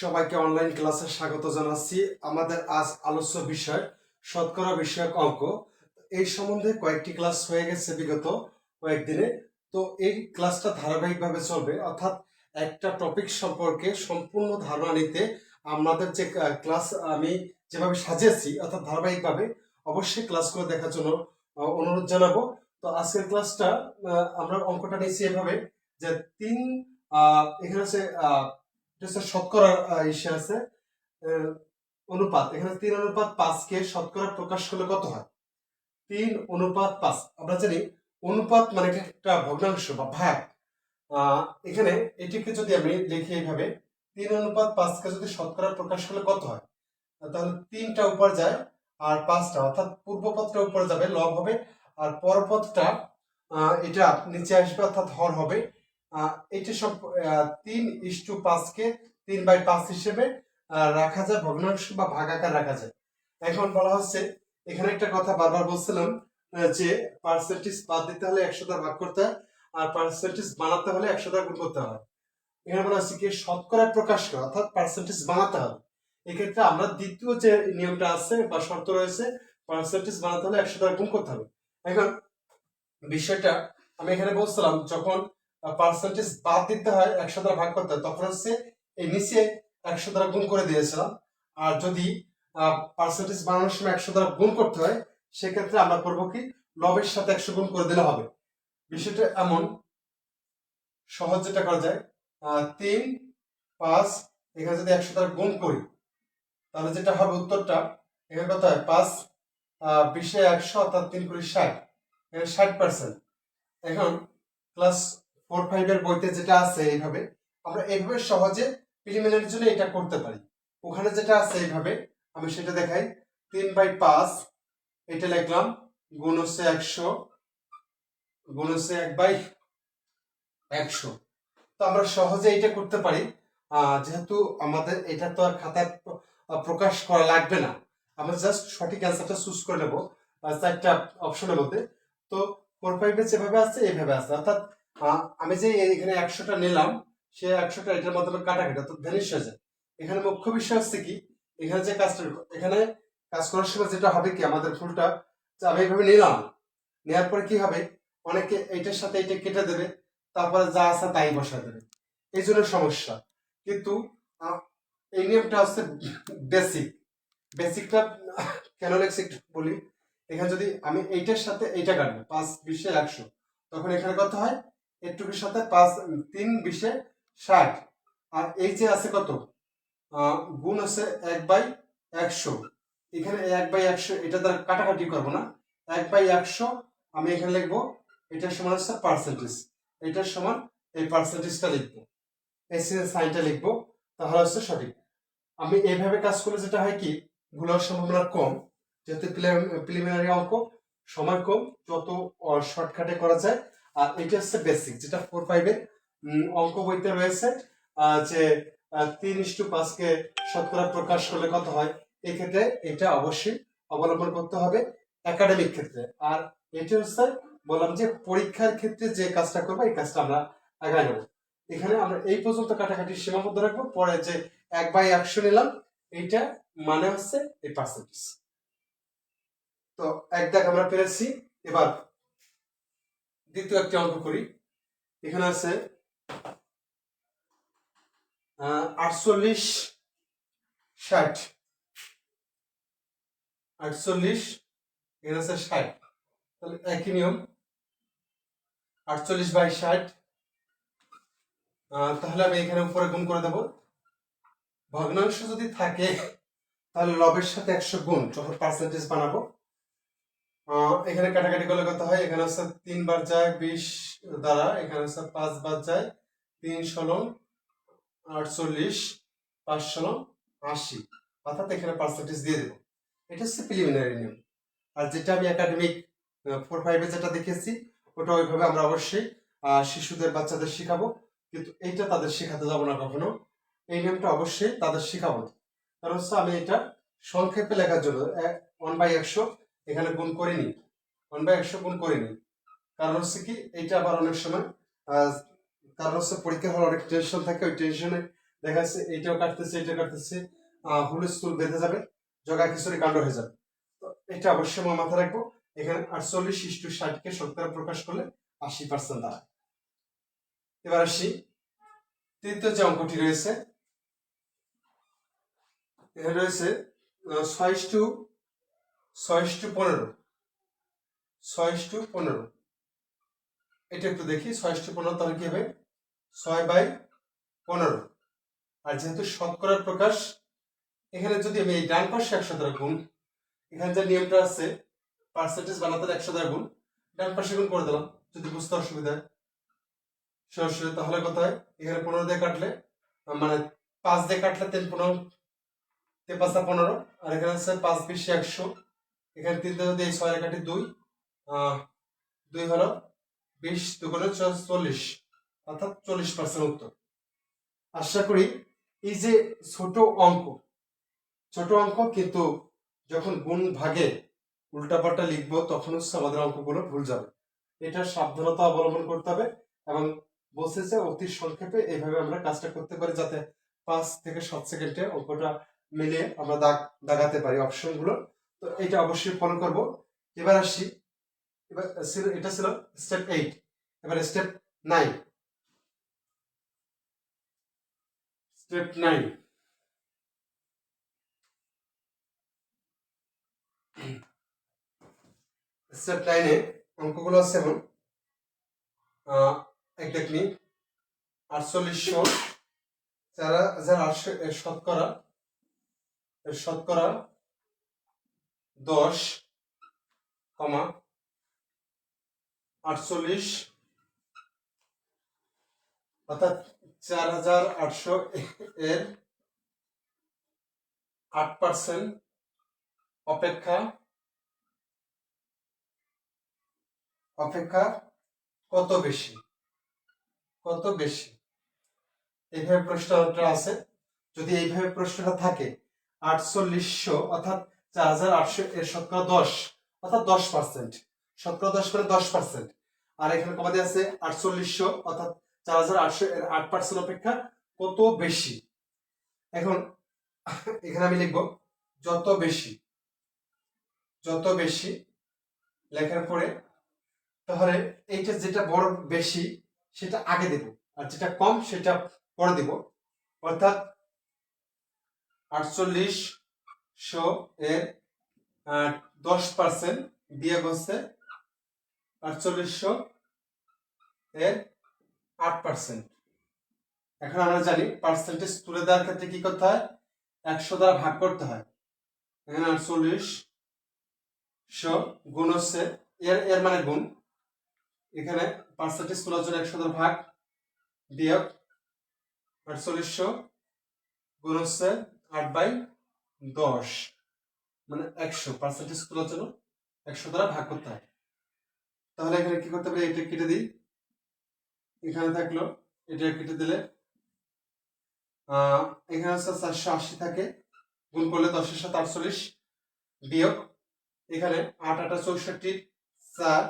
সবাইকে অনলাইন ক্লাসে স্বাগত জানাচ্ছি। আমাদের আজ আলোচ্য বিষয়, শতকরা বিষয়ক অঙ্ক। এই সম্বন্ধে কয়েকটি ক্লাস হয়ে গেছে বিগত কয়েকদিনে। তো এই ক্লাসটা ধারাবাহিকভাবে চলবে। অর্থাৎ একটা টপিক সম্পর্কে সম্পূর্ণ ধারণা নিতে আমাদের যে ক্লাস আমি যেভাবে সাজিয়েছি, অর্থাৎ ধারাবাহিকভাবে, অবশ্যই ক্লাসগুলো দেখার জন্য অনুরোধ জানাব। তো আজকের ক্লাসটা আমরা অঙ্কটা নিয়েছি এভাবে যে তিন এখানে আছে শতকরা ইসে আছে। অনুপাত। এখানে তিন অনুপাত পাঁচকে শতকরা প্রকাশ করলে কত হয়? তিন অনুপাত পাঁচ। আমরা জানি অনুপাত মানে একটা ভগ্নাংশ বা ভাগ। এখানে এটিকে যদি আমি লিখি এইভাবে, তিন অনুপাত পাঁচকে যদি শতকরা প্রকাশ করলে কত হয়? তাহলে তিনটা উপর যায় আর পাঁচটা, অর্থাৎ পূর্ব পথটা উপরে যাবে, লব হবে, আর পরপথটা এটা নিচে আসবে, অর্থাৎ হর হবে। এটা সব তিন ইস টু পাঁচকে তিন বাই পাঁচ হিসেবে রাখা যায়, ভগ্নাংশ বা ভাগাকার রাখা যায়। এখন বলা হচ্ছে, এখানে একটা কথা বারবার বলছিলাম যে পার্সেন্টেজ বাদ দিতে হলে একশো দ্বারা ভাগ করতে হয়, আর পার্সেন্টেজ বানাতে হলে একশো দ্বারা গুণ করতে হয়। এখানে বলা হচ্ছে কি, শতকরা প্রকাশ করা, অর্থাৎ পার্সেন্টেজ বানাতে হবে। এক্ষেত্রে আমরা দ্বিতীয় যে নিয়মটা আছে বা শর্ত রয়েছে পার্সেন্টেজ বানাতে হলে একশো দ্বারা গুণ করতে হবে। এখন বিষয়টা আমি এখানে বলছিলাম, যখন পার্সেন্টেজ বাদ দিতে হয়, একশো দ্বারা ভাগ করতে হয়, তখন হচ্ছে এই নিচে একশো দ্বারা গুণ করে দিয়েছিলাম। আর যদি পার্সেন্টেজ বানানোর সময় একশো দ্বারা গুণ করতে হয়, সেক্ষেত্রে আমরা করব কি লবের সাথে একশো গুণ করে দিলে হবে। বিষয়টা এমন, সহজ যেটা করা যায় তিন পাঁচ, এখানে যদি একশো দ্বারা গুণ করি, তাহলে যেটা হবে উত্তরটা, এখানে কত হয়, পাঁচ বিশে একশো অর্থাৎ তিন কুড়ি ষাট, এখানে ষাট পার্সেন্ট এখন ক্লাস ফোর ফাইভের বইতে যেটা আছে এইভাবে, আমরা এইভাবে সহজে প্রিলিমিনারির জন্য এটা করতে পারি। ওখানে যেটা আছে এইভাবে, আমি সেটা দেখাই। তিন বাই পাঁচ, এটা লিখলাম গুণ হচ্ছে একশো গুণ হচ্ছে এক বাই একশো। তো আমরা সহজে এটা করতে পারি। যেহেতু আমাদের এটা তো আর খাতায় প্রকাশ করা লাগবে না। আমরা জাস্ট সঠিক অ্যান্সারটা চুজ করে নেব চারটা অপশনের মধ্যে। তো ফোর ফাইভে যেভাবে আছে, এইভাবে আছে। অর্থাৎ আমি যে এখানে একশোটা নিলাম, সে একশোটা এটার মাধ্যমে কাটাকাটি, অর্থাৎ ভ্যানিশ হয়ে যায়। এখানে মুখ্য বিষয় হচ্ছে কি, এখানে যে কাজটা, এখানে কাজ করার সময় যেটা হবে কি, আমাদের ফুলটা আমি এইভাবে নিলাম নেওয়ার পরে কি হবে, অনেকে এইটার সাথে এটা কেটে দেবে, তারপরে যা আছে তাই বসা দেবে। এই জন্য সমস্যা। কিন্তু এই নিয়মটা হচ্ছে বেসিক বেসিকটা কেন লেগছে একটু বলি, এখানে যদি আমি এইটার সাথে এইটা কাটবো, পাঁচ, বিশে, একশো, তখন এখানে কত হয়? একটুকুর সাথে পাঁচ, তিন বিশে ষাট। আর এই যে আছে কত? গুণ আছে এক বাই একশো। এখানে এক বাই একশো, এটা দ্বারা কাটাকাটি করব না। এক বাই একশো, আমি এখানে লিখব, এটার সমান হচ্ছে পার্সেন্টেজ এটার সমান এই পার্সেন্টেজটা লিখব। এই সাইনটা লিখব, তাহলে হচ্ছে সঠিক। আমি এইভাবে কাজ করলে যেটা হয় কি ভুল সম্ভাবনা কম, যেহেতু প্রিলিমিনারি অঙ্ক, সময় কম, যত শর্টকাটে করা যায় আর এটা হচ্ছে বেসিক যেটা ফোর ফাইভের অঙ্ক বইতে রয়েছে যে তিন ইস্টু পাঁচকে শতকরা প্রকাশ করলে কত হয়? এক্ষেত্রে এটা অবশ্যই অবলম্বন করতে হবে একাডেমিক ক্ষেত্রে। আর এটা হচ্ছে বললাম যে পরীক্ষার ক্ষেত্রে যে কাজটা করব, এই কাজটা আমরা আগায় নেব। এখানে আমরা এই পর্যন্ত কাটাকাটি সীমাবদ্ধ রাখব, পরে যে এক বাই একশো নিলাম এইটা মানে হচ্ছে এই পার্সেন্টেজ তো এক দাগ আমরা পেরেছি, এবার দ্বিতীয় একটি অঙ্ক করি। এখানে আছে আটচল্লিশ ষাট। আটচল্লিশ, এখানে আছে ষাট। তাহলে একই নিয়ম। আটচল্লিশ বাই ষাট তাহলে আমি এখানে উপরে গুণ করে দেব। ভগ্নাংশ যদি থাকে, তাহলে লবের সাথে একশো গুণ, যখন পার্সেন্টেজ বানাবো। এখানে কাটাকাটি করলে কত হয়? এখানে হচ্ছে তিন বার যায় বিশ দ্বারা, এখানে হচ্ছে পাঁচ বার যায় তিন ষোলো আটচল্লিশ, পাঁচ ষোলো আশি। অর্থাৎ এখানে পার্সেন্টেজ দিয়ে দেবো। এটা হচ্ছে প্রিলিমিনারি নিয়ম। আর যেটা আমি একাডেমিক ফোর ফাইভে যেটা দেখেছি, ওটা ওইভাবে আমরা অবশ্যই শিশুদের, বাচ্চাদের শেখাবো। কিন্তু এইটা তাদের শেখাতে যাব না কখনো। এই নিয়মটা অবশ্যই তাদের শেখাবো কারণ হচ্ছে আমি এটা সংক্ষেপে লেখার জন্য ওয়ান বাই একশো এখানে গুণ করিনি ওয়ান বাই একশো গুণ করিনি কারণ হচ্ছে কি, এইটা আবার অনেক সময় কারণ হচ্ছে পরীক্ষার হলে অনেক টেনশন থাকে, ওই টেনশনে দেখা যাচ্ছে এইটাও কাটতেছে এইটাও কাটতেছে হুলস্থুল বেঁধে যাবে জগা খিচুড়ি কাণ্ড হয়ে যাবে। তো এটা অবশ্যই আমরা মাথায় রাখব, এখানে আটচল্লিশ ইস্টু ষাটকে শতকরা প্রকাশ করলে আশি পার্সেন্ট দাঁড়ায়। এবার আসি তৃতীয় যে অঙ্কটি রয়েছে রয়েছে ছয় টু ছয় টু পনেরো। ছয় টু পনেরো। এটা একটু দেখি ছয় টু পনেরো তাহলে কি হবে? ছয় বাই পনেরো। আর যেহেতু শতকরা প্রকাশ, এখানে যদি আমি এই ডান পাশে একশো দ্বারা গুণ, এখানে যে নিয়মটা আছে পার্সেন্টেজ বানাতে একশো দ্বারা গুণ, ডান পাশে গুণ করে দিলাম, যদি বুঝতে অসুবিধা হয়। সরাসরি তাহলে কোথায় এখানে পনেরো দিয়ে কাটলে মানে পাঁচ দিয়ে কাটলে তিন পনেরো পাঁচটা পনেরো, আর এখানে আছে পাঁচ বিশ একশো। এখানে তিন দিয়ে যদি এই ছয় কাটি দুই দুই হলো বিশ দুগুণে চল্লিশ, অর্থাৎ চল্লিশ পার্সেন্ট উত্তর। আশা করি এই যে ছোট অঙ্ক ছোট অঙ্ক কিন্তু যখন গুণ ভাগে উল্টাপাল্টা লিখব, তখন হচ্ছে আমাদের অঙ্কগুলো ভুল যাবে। এটা সাবধানতা অবলম্বন করতে হবে এবং বলছে যে অতি সংক্ষেপে এইভাবে আমরা কাজটা করতে পারি যাতে পাঁচ থেকে সাত সেকেন্ডে অঙ্কটা মিলিয়ে আমরা দাগ দাগাতে পারি অপশনগুলো তো এটা অবশ্যই ফলো করব। এবার আসি। এবার ছিল এটা ছিল স্টেপ এইট এবার step nine step nine step নাইনে অঙ্কগুলো আছে এমন এক দেখনি। আটচল্লিশশো। চার হাজার আটশো শতকরা শতকরা দশ, কমা, আটচল্লিশ, অর্থাৎ চার হাজার আটশো এর আট পার্সেন্ট অপেক্ষা অপেক্ষা কত বেশি? কত বেশি? এইভাবে প্রশ্নটা আছে। যদি এইভাবে প্রশ্নটা থাকে, আটচল্লিশশো, অর্থাৎ চার হাজার আটশো এর শতকরা দশ, অর্থাৎ দশ পার্সেন্ট শতকরা দশ মানে দশ পার্সেন্ট আর এখানে কমাতে আছে আটচল্লিশশো, অর্থাৎ চার হাজার আটশো এর আট পার্সেন্ট অপেক্ষা কত বেশি? এখন এখানে আমি লিখব, যত বেশি যত বেশি লেখার পরে তাহলে এইটা যেটা বড় বেশি সেটা আগে দেব, আর যেটা কম সেটা পরে দেব। অর্থাৎ আটচল্লিশ শো এর দশ পার্সেন্ট বিয়োগ হচ্ছে আটচল্লিশশো এর আট পার্সেন্ট। এখন আমরা জানি পার্সেন্টেজ তুলে দেওয়ার ক্ষেত্রে কি করতে হয়? একশো দ্বারা ভাগ করতে হয়। এখানে আটচল্লিশ শো গুণ হচ্ছে এর এর মানে গুণ। এখানে পার্সেন্টেজ তোলার জন্য একশো দ্বারা ভাগ বিয়োগ আটচল্লিশশো গুণ হচ্ছে আট বাই দশ। মানে একশো পার্সেন্টেজ তোলার জন্য একশো দ্বারা ভাগ করতে হয়। তাহলে এখানে কি করতে হবে? এটা কেটে দিই। এখানে থাকল, এটা কেটে দিলে এখানে হচ্ছে চারশো আশি থাকে। গুণ করলে দশের সাথে আটচল্লিশ বিয়োগ। এখানে আট আটা চৌষট্টি, চার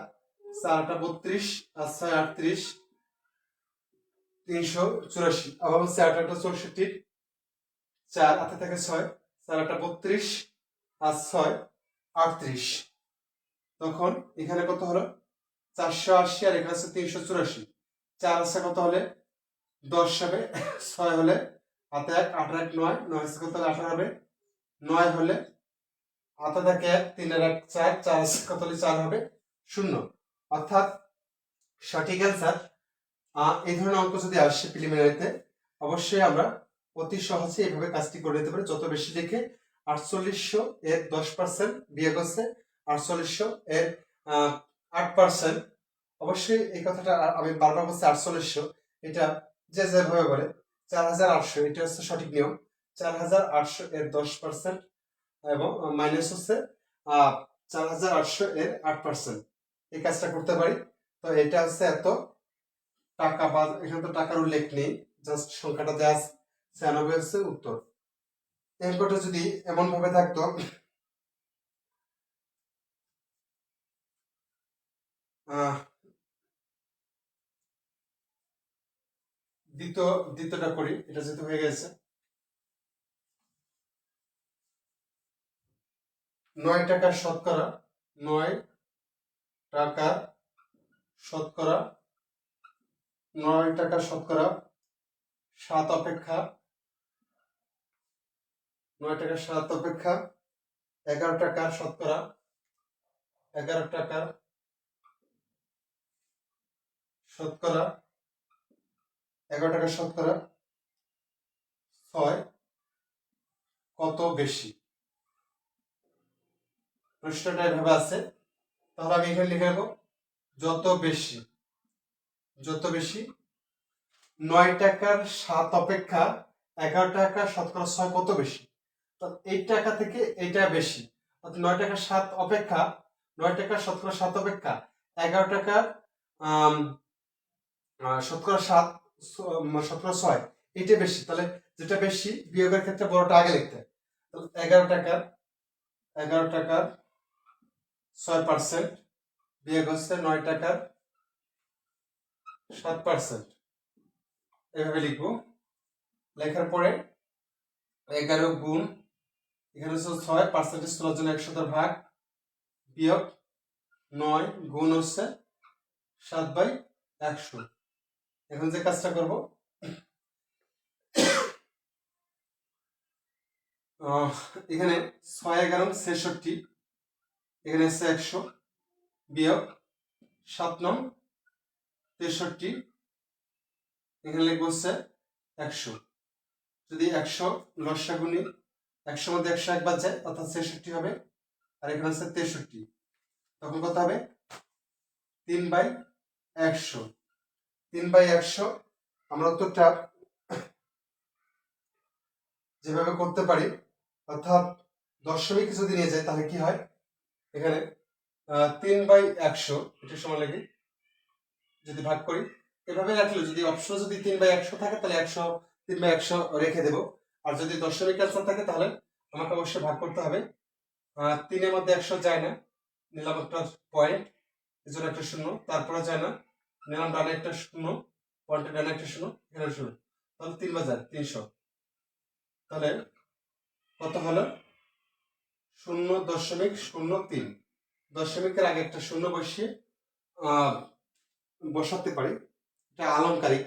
চার আটা বত্রিশ, আর ছয়, আটত্রিশ, তিনশো চুরাশি। আবার হচ্ছে আট আটা চৌষট্টি, চার হাতে থাকে ছয়। চার আটা বত্রিশ আর ছয়, আটত্রিশ। তখন এখানে কত হলো? চারশো আশি আর এখানে আছে তিনশো চুরাশি। চার আছে কত হলে? দশ হবে, ছয় হলে হাতে এক আঠারো এক নয় নয় আছে কত হলে আঠারো হবে? নয় হলে হাতে থাকে এক তিনের এক চার চার আছে কত হলে চার হবে? শূন্য। অর্থাৎ সঠিক অ্যান্সার এই ধরনের অঙ্ক যদি আসে প্রিলিমিনারিতে অবশ্যই আমরা অতি সহজে এইভাবে কাজটি করে নিতে পারে। যত বেশি লিখে আটচল্লিশশো এর দশ পার্সেন্ট বিয়োগ হচ্ছে আটচল্লিশশো এর আট পার্সেন্ট অবশ্যই এই কথাটা আমি বারবার বলছি, আটচল্লিশশো। এটা যে যেভাবে বলে, চার হাজার আটশো, এটা হচ্ছে সঠিক নিয়ম। চার হাজার আটশো এর দশ পার্সেন্ট এবং মাইনাস হচ্ছে চার হাজার আটশো এর আট পার্সেন্ট এই কাজটা করতে পারি। তো এটা হচ্ছে এত টাকা বা এখানে তো টাকার উল্লেখ নেই, জাস্ট সংখ্যাটা দেওয়া ছিয়ানব্বই হচ্ছে উত্তর। এরপরটা যদি এমন ভাবে থাকতো দ্বিতীয়, দ্বিতীয়টা করি, এটা যেহেতু হয়ে গেছে। নয় টাকা শতকরা, নয় টাকা শতকরা, নয় টাকা শতকরা, সাত অপেক্ষা নয় টাকা সাত অপেক্ষা। এগারো টাকার শতকরা? এগারো টাকার শতকরা? এগারো টাকা শতকরা? ছয়। কত বেশি? প্রশ্নটা এভাবে আছে। তাহলে আমি এখানে লিখে নেব যত বেশি যত বেশি, নয় টাকার সাত অপেক্ষা এগারো টাকা শতকরা ছয় কত বেশি? এই টাকা থেকে এইটা বেশি। অর্থাৎ নয় টাকা সাত অপেক্ষা, নয় টাকা শতকরা সাত অপেক্ষা, এগারো টাকা শতকরা সাত শতকরা ছয় এটা বেশি। তাহলে যেটা বেশি, বিয়োগের ক্ষেত্রে বড়টা আগে লিখতে। তাহলে এগারো টাকার এগারো টাকার ছয় পার্সেন্ট বিয়োগ হচ্ছে নয় টাকার সাত পার্সেন্ট এভাবে লিখব। লেখার পরে এগারো গুণ এখানে হচ্ছে ছয় পার্সেন্টেজ তোলার জন্য একশো ভাগ, বিয়োগ নয় গুণ হচ্ছে সাত বাই একশো। এখন যে কাজটা করব এখানে ছয় এগারো ছেষট্টি, এখানে হচ্ছে একশো, বিয়োগ সাত নং তেষট্টি, এখানে লিখব হচ্ছে একশো। যদি একশো লসা গুণি একশোর মধ্যে একশো একবার যায়, অর্থাৎ ছেষট্টি হবে, আর এখানে হচ্ছে তেষট্টি। তখন কত হবে? তিন বাই একশো। তিন বাই একশো, আমরা উত্তরটা যেভাবে করতে পারি, অর্থাৎ দশমিক যদি নিয়ে যায় তাহলে কি হয়? এখানে তিন বাই একশো এটা সময় লাগে যদি ভাগ করি। এভাবে রাখলে যদি অপশন যদি তিন বাই একশো থাকে, তাহলে একশো, তিন বাই একশো রেখে দেবো। আর যদি দশমিক অ্যান্সার থাকে, তাহলে আমাকে অবশ্যই ভাগ করতে হবে। তিনের মধ্যে একশো যায় না। নিলাম একটা পয়েন্ট এই জন্য একটা শূন্য। তারপরে যায় না। নিলাম ডানে একটা শূন্য পয়েন্টের ডানে একটা শূন্য, এখানে শূন্য। তাহলে তিন বাজার, তিনশো। তাহলে কত হলো? শূন্য দশমিক শূন্য তিন। দশমিকের আগে একটা শূন্য বসিয়ে বসাতে পারি। এটা আলংকারিক।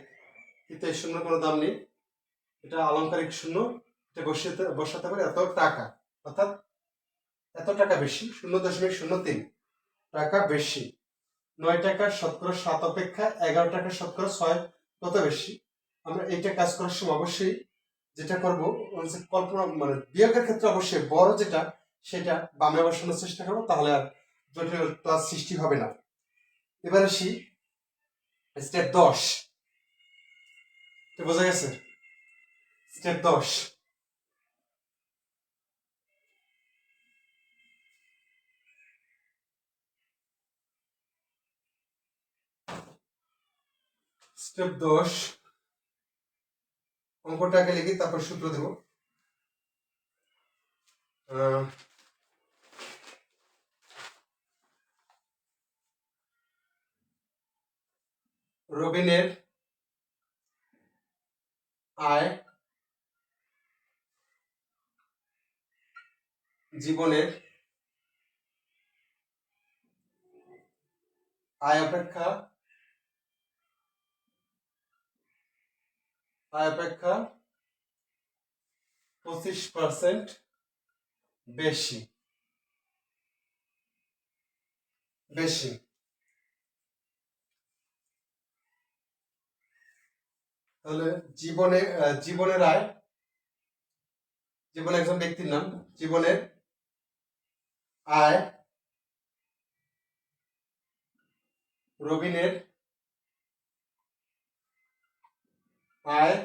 কিন্তু এই শূন্য কোনো দাম নেই। এটা আলংকারিক শূন্য, এটা বসাতে বসাতে পারি এত টাকা। অর্থাৎ এত টাকা বেশি, শূন্য দশমিক শূন্য তিন টাকা বেশি। নয় টাকা শতকরা সাত অপেক্ষা, এগারো টাকা শতকরা ছয় কত বেশি? আমরা এইটা কাজ করার সময় অবশ্যই যেটা করব হচ্ছে কল্পনা মানে বিয়োগের ক্ষেত্রে অবশ্যই বড় যেটা, সেটা বামে বসানোর চেষ্টা করব, তাহলে আর জটিল ক্লাস সৃষ্টি হবে না। এবার আসি স্টেপ দশ। বোঝা গেছে? স্টেপ দশ স্টেপ দশ অঙ্কটাকে লিখি তারপর সূত্র দেব। রবিনের আয় জীবনের আয় অপেক্ষা আয় অপেক্ষা পঁচিশ পার্সেন্ট বেশি। বেশি। তাহলে জীবনে জীবনের আয় জীবন একজন ব্যক্তির নাম, জীবনের আয় রবিনের আয়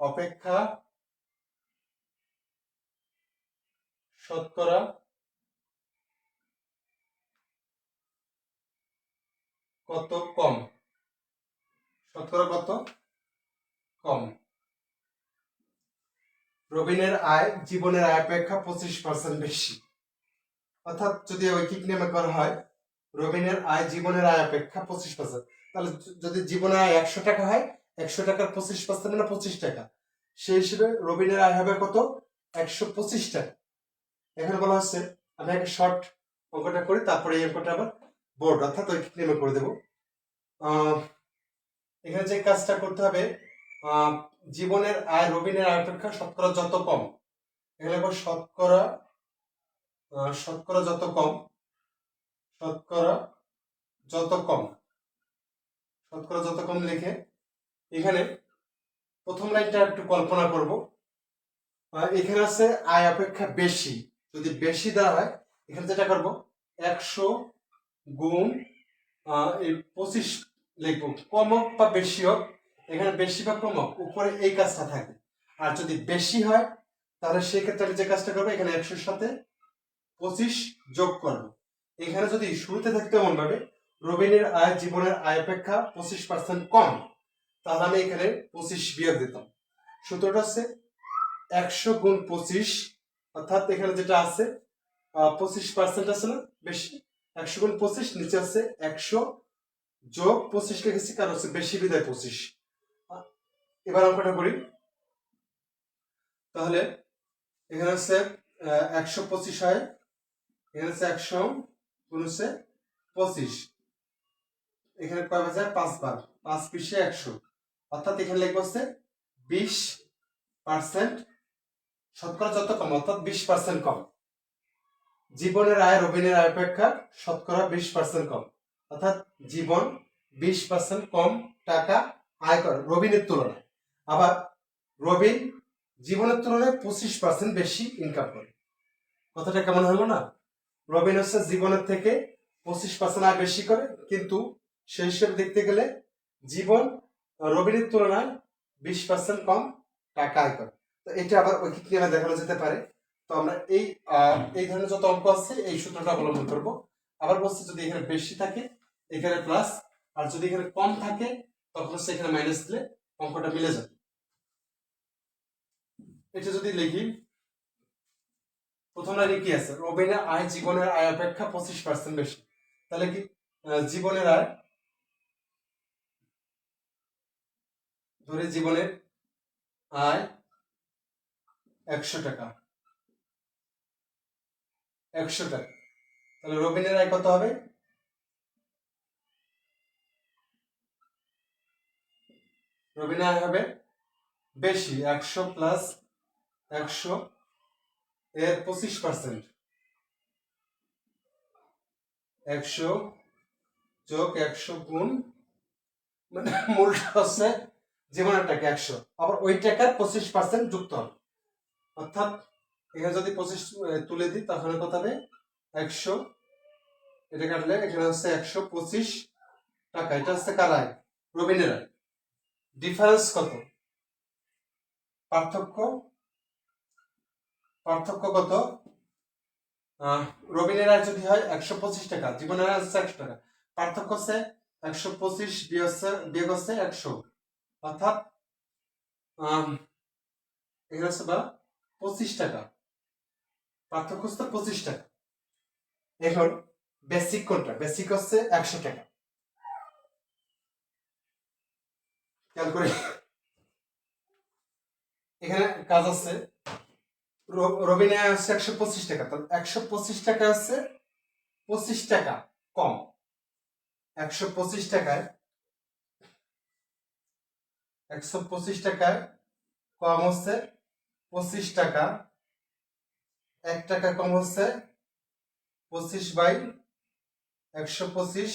অপেক্ষা শতকরা কত কম? শতকরা কত কম? রবিনের আয়, জীবনের আয় অপেক্ষা পঁচিশ পার্সেন্ট বেশি। অর্থাৎ যদি ঐকিক নিয়মে করা হয়, রবিনের আয়, জীবনের আয় অপেক্ষা পঁচিশ পার্সেন্ট তাহলে যদি জীবনে আয় একশো টাকা হয়, একশো টাকার পঁচিশ পার্সেন্ট মানে পঁচিশ টাকা। সেই হিসেবে রবিনের আয় হবে কত? একশো পঁচিশ টাকা। এখানে বলা হচ্ছে, আমি আগে শর্ট অঙ্কটা করি, তারপরে এই অঙ্কটা আবার বোর্ড অর্থাৎ ওই নেমে করে দেবো। এখানে যে কাজটা করতে হবে জীবনের আয়, রবিনের আয় অপেক্ষা শতকরা যত কম। এখানে আবার শতকরা শতকরা যত কম, শতকরা যত কম, শতকরা যত কম লিখে এখানে প্রথম লাইনটা একটু কল্পনা করব। এখানে আছে আয় অপেক্ষা বেশি। যদি বেশি দেওয়া হয়, এখানে যেটা করব, একশো গুণ এই পঁচিশ লিখব। কম হোক বা বেশি হোক এখানে বেশি বা কম উপরে এই কাজটা থাকবে আর যদি বেশি হয়, তাহলে সেক্ষেত্রে যে কাজটা করব, এখানে একশোর সাথে পঁচিশ যোগ করব। এখানে যদি শুরুতে থাকতে এমন ভাবে রবিনের আয় জীবনের আয় অপেক্ষা পঁচিশ পার্সেন্ট কম, তাহলে আমি এখানে পঁচিশ বিয়োগ দিতাম। সূত্রটা হচ্ছে একশো গুণ পঁচিশ, অর্থাৎ এখানে যেটা আছে পঁচিশ পার্সেন্ট আছে না, বেশি, একশো গুণ পঁচিশ, নিচে আছে একশো যোগ পঁচিশ লিখেছি, কারণ হচ্ছে বেশি বিদায় পঁচিশ। এবার অঙ্কটা করি। তাহলে এখানে হচ্ছে একশো পঁচিশ হয়। এখানে হচ্ছে একশো হচ্ছে পঁচিশ। এখানে কয় বাজার পাঁচবার পাঁচ পিসে একশো। অর্থাৎ এখানে লিখব হচ্ছে বিশ পার্সেন্ট শতকরা যত কম অর্থাৎ বিশ পার্সেন্ট কম। জীবনের আয়, রবিনের আয় অপেক্ষা শতকরা বিশ পার্সেন্ট কম। অর্থাৎ জীবন বিশ পার্সেন্ট কম টাকা আয় করে রবিনের তুলনায়। আবার রবিন জীবনের তুলনায় পঁচিশ পার্সেন্ট বেশি ইনকাম করে। কথাটা কেমন হলো না? রবিন হচ্ছে জীবনের থেকে পঁচিশ পার্সেন্ট আয় বেশি করে, কিন্তু সেই হিসেবে দেখতে গেলে জীবন রবিনের তুলনায় বিশ পার্সেন্ট কম টাকা আয় করে। তো এটা আবার ঐকিক নিয়মে দেখানো যেতে পারে। তো আমরা এই এই ধরনের যত অঙ্ক আছে, এই সূত্রটা অবলম্বন করব। আবার বলছি যদি এখানে বেশি থাকে, এখানে প্লাস আর যদি এখানে কম থাকে, তখন হচ্ছে এখানে মাইনাস দিলে অঙ্কটা মিলে যাবে। এটা যদি লিখি, প্রথম লাইনে কি আছে? রবিনের আয় জীবনের আয় অপেক্ষা পঁচিশ পার্সেন্ট বেশি। তাহলে কি জীবনের আয় ধরে জীবনের আয় একশো টাকা। একশো টাকা। তাহলে রবিনের আয় কত হবে? রবিনের আয় হবে বেশি, একশো প্লাস একশো এর পঁচিশ পার্সেন্ট একশো যোগ একশো গুণ মানে মূলটা হচ্ছে জীবনের টাকা একশো। আবার ওই টাকার পঁচিশ পার্সেন্ট যুক্ত হবে। অর্থাৎ এখানে যদি পঁচিশ তুলে দিই, তাহলে কত হবে? একশো। এটা কাটলে এখানে হচ্ছে একশো পঁচিশ টাকা। এটা হচ্ছে কার আয় রবিনের ডিফারেন্স কত? পার্থক্য পার্থক্য কত রবিনের আয় যদি হয় একশো পঁচিশ টাকা, জীবনের আয় হচ্ছে একশো টাকা। পার্থক্য হচ্ছে একশো পঁচিশ বিয়োগ হচ্ছে- একশো। অর্থাৎ হচ্ছে বা পঁচিশ টাকা। পার্থক্য হচ্ছে পঁচিশ টাকা। এখন বেসিক কোনটা? বেসিক হচ্ছে একশো টাকা। খেয়াল করে। এখানে কাজ আছে রবিনে হচ্ছে একশো পঁচিশ টাকা। তাহলে একশো পঁচিশ টাকা হচ্ছে পঁচিশ টাকা কম। একশো পঁচিশ টাকায়, একশো পঁচিশ টাকায় কম হচ্ছে পঁচিশ টাকা। এক টাকা কম হচ্ছে পঁচিশ বাই একশো পঁচিশ।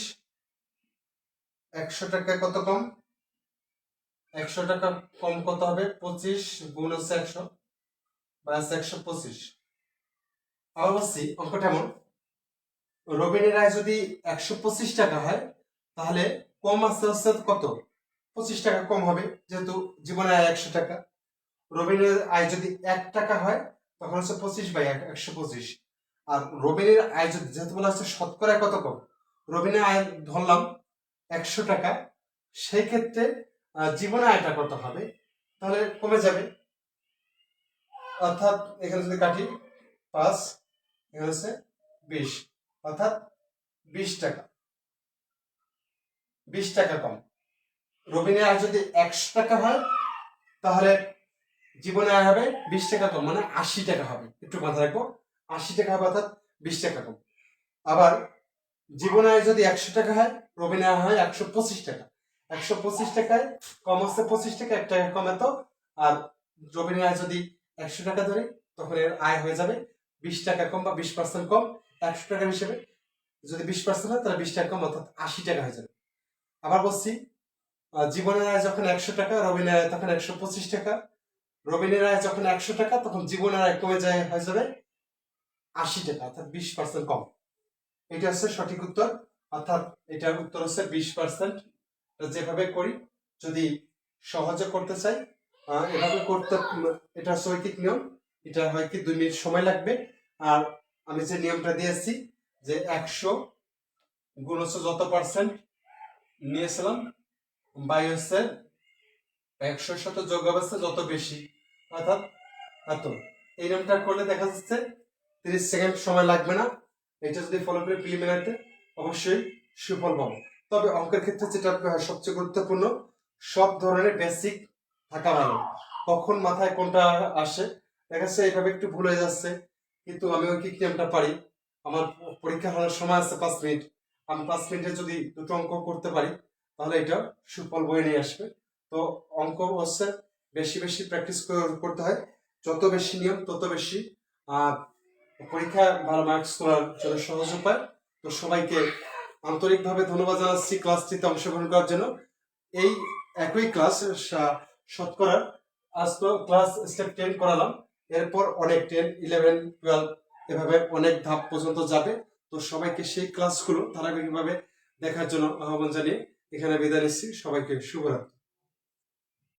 একশো টাকা কত কম? একশো টাকা কম কত হবে? পঁচিশ গুণ হচ্ছে একশো। বাস একশো পঁচিশ। আবার বলছি অঙ্কটা এমন, রবিনের আয় যদি একশো পঁচিশ টাকা হয়, তাহলে কম আস্তে আস্তে কত? পঁচিশ টাকা কম হবে, যেহেতু জীবনের আয় একশো টাকা। রবিনের আয় যদি এক টাকা হয়, তখন হচ্ছে পঁচিশ বাই এক, একশো পঁচিশ। আর রবিনের আয় যদি, যেহেতু বলা হচ্ছে শতকরা কত কম, রবিনের আয় ধরলাম একশো টাকা, সেই ক্ষেত্রে জীবনের আয়টা কত হবে? তাহলে কমে যাবে। অর্থাৎ এখানে যদি কাটি, পাঁচ হচ্ছে বিশ। অর্থাৎ বিশ টাকা। বিশ টাকা কম। রবিনের আয় যদি একশো টাকা হয়, তাহলে জীবনে আয় হবে বিশ টাকা কম মানে আশি টাকা হবে। একটু মাথায় রাখব। আশি টাকা হবে, অর্থাৎ বিশ টাকা কম। আবার জীবনে আয় যদি একশো টাকা হয় রবিনের আয় হয় একশো পঁচিশ টাকা। একশো পঁচিশ টাকায় কম হচ্ছে পঁচিশ টাকা, এক টাকা কমে তো। আর রবিনের আয় যদি একশো টাকা ধরে, তখন এর আয় হয়ে যাবে। বিশ টাকা কম বা বিশ পার্সেন্ট কম, একশো টাকা হিসেবে। যদি বিশ পার্সেন্ট হয়, তাহলে বিশ টাকা কম, অর্থাৎ আশি টাকা হয়ে যাবে। আবার বলছি জীবনের আয় যখন একশো টাকা, রবিনের আয় তখন একশো পঁচিশ টাকা। রবিনের আয় যখন একশো টাকা, তখন জীবনের আয় কমে যায়, হয়ে যাবে আশি টাকা, অর্থাৎ বিশ পার্সেন্ট কম। এটা হচ্ছে সঠিক উত্তর। অর্থাৎ এটার উত্তর হচ্ছে বিশ পার্সেন্ট যেভাবে করি, যদি সহজে করতে চাই এভাবে করতে, এটা হচ্ছে নিয়ম। এটা হয় কি, দুই মিনিট সময় লাগবে। আর আমি যে নিয়মটা দিয়েছি যে একশো গুণ যত পার্সেন্ট নিয়েছিলাম, বাই হচ্ছে একশোর সাথে যোগ অবস্থা যত বেশি। অর্থাৎ এত। এই নিয়মটা করলে দেখা যাচ্ছে তিরিশ সেকেন্ড সময় লাগবে না। এটা যদি ফলো করে প্রিলিমিনারিতে অবশ্যই সুফল পাবো। তবে অঙ্কের ক্ষেত্রে যেটা সবচেয়ে গুরুত্বপূর্ণ, সব ধরনের বেসিক থাকা ভালো। কখন মাথায় কোনটা আসে, দেখা যাচ্ছে এভাবে একটু ভুল হয়ে যাচ্ছে, কিন্তু আমি ওই কিক নিয়মটা পারি। আমার পরীক্ষা হওয়ার সময় আছে পাঁচ মিনিট। আমি পাঁচ মিনিটে যদি দুটো অঙ্ক করতে পারি, তাহলে এটা সুফল বয়ে নিয়ে আসবে। তো অঙ্ক হচ্ছে বেশি বেশি প্র্যাকটিস করতে হয়। যত বেশি নিয়ম, তত বেশি পরীক্ষা ভালো মার্কস করার জন্য সহজ উপায়। তো সবাইকে আন্তরিকভাবে ধন্যবাদ জানাচ্ছি ক্লাসটিতে অংশগ্রহণ করার জন্য। এই একই ক্লাস শতকরা আজ তো ক্লাস স্টেপ টেন করালাম। এরপর অনেক টেন ইলেভেন টুয়েলভ এভাবে অনেক ধাপ পর্যন্ত যাবে। তো সবাইকে সেই ক্লাসগুলো ধারাবাহিকভাবে দেখার জন্য আহ্বান জানিয়ে এখানে বিদায় নিচ্ছি। সবাইকে শুভরাত্রি।